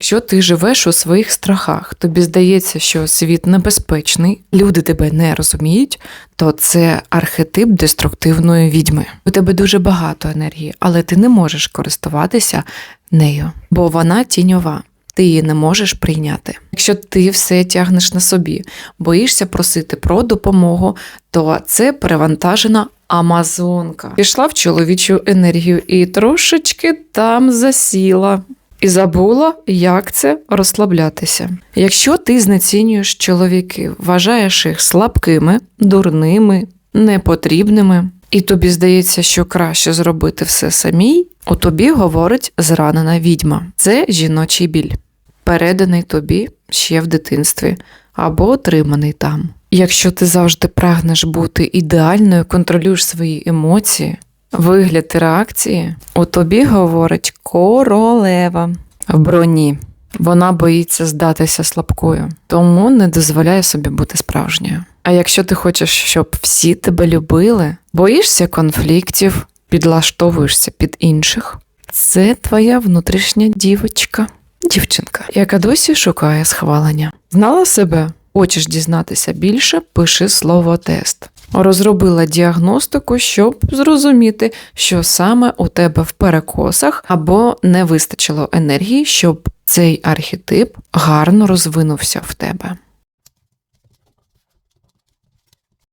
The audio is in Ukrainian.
Якщо ти живеш у своїх страхах, тобі здається, що світ небезпечний, люди тебе не розуміють, то це архетип деструктивної відьми. У тебе дуже багато енергії, але ти не можеш користуватися нею, бо вона тіньова. Ти її не можеш прийняти. Якщо ти все тягнеш на собі, боїшся просити про допомогу, то це перевантажена Амазонка. Пішла в чоловічу енергію і трошечки там засіла. І забула, як це розслаблятися. Якщо ти знецінюєш чоловіків, вважаєш їх слабкими, дурними, непотрібними, і тобі здається, що краще зробити все самій, у тобі говорить зранена відьма. Це жіночий біль, переданий тобі ще в дитинстві або отриманий там. Якщо ти завжди прагнеш бути ідеальною, контролюєш свої емоції, вигляд реакції, у тобі говорить королева в броні. Вона боїться здатися слабкою, тому не дозволяє собі бути справжньою. А якщо ти хочеш, щоб всі тебе любили, боїшся конфліктів, підлаштовуєшся під інших, це твоя внутрішня дівочка, дівчинка, яка досі шукає схвалення. Знала себе? Хочеш дізнатися більше? Пиши слово тест. Розробила діагностику, щоб зрозуміти, що саме у тебе в перекосах або не вистачило енергії, щоб цей архетип гарно розвинувся в тебе.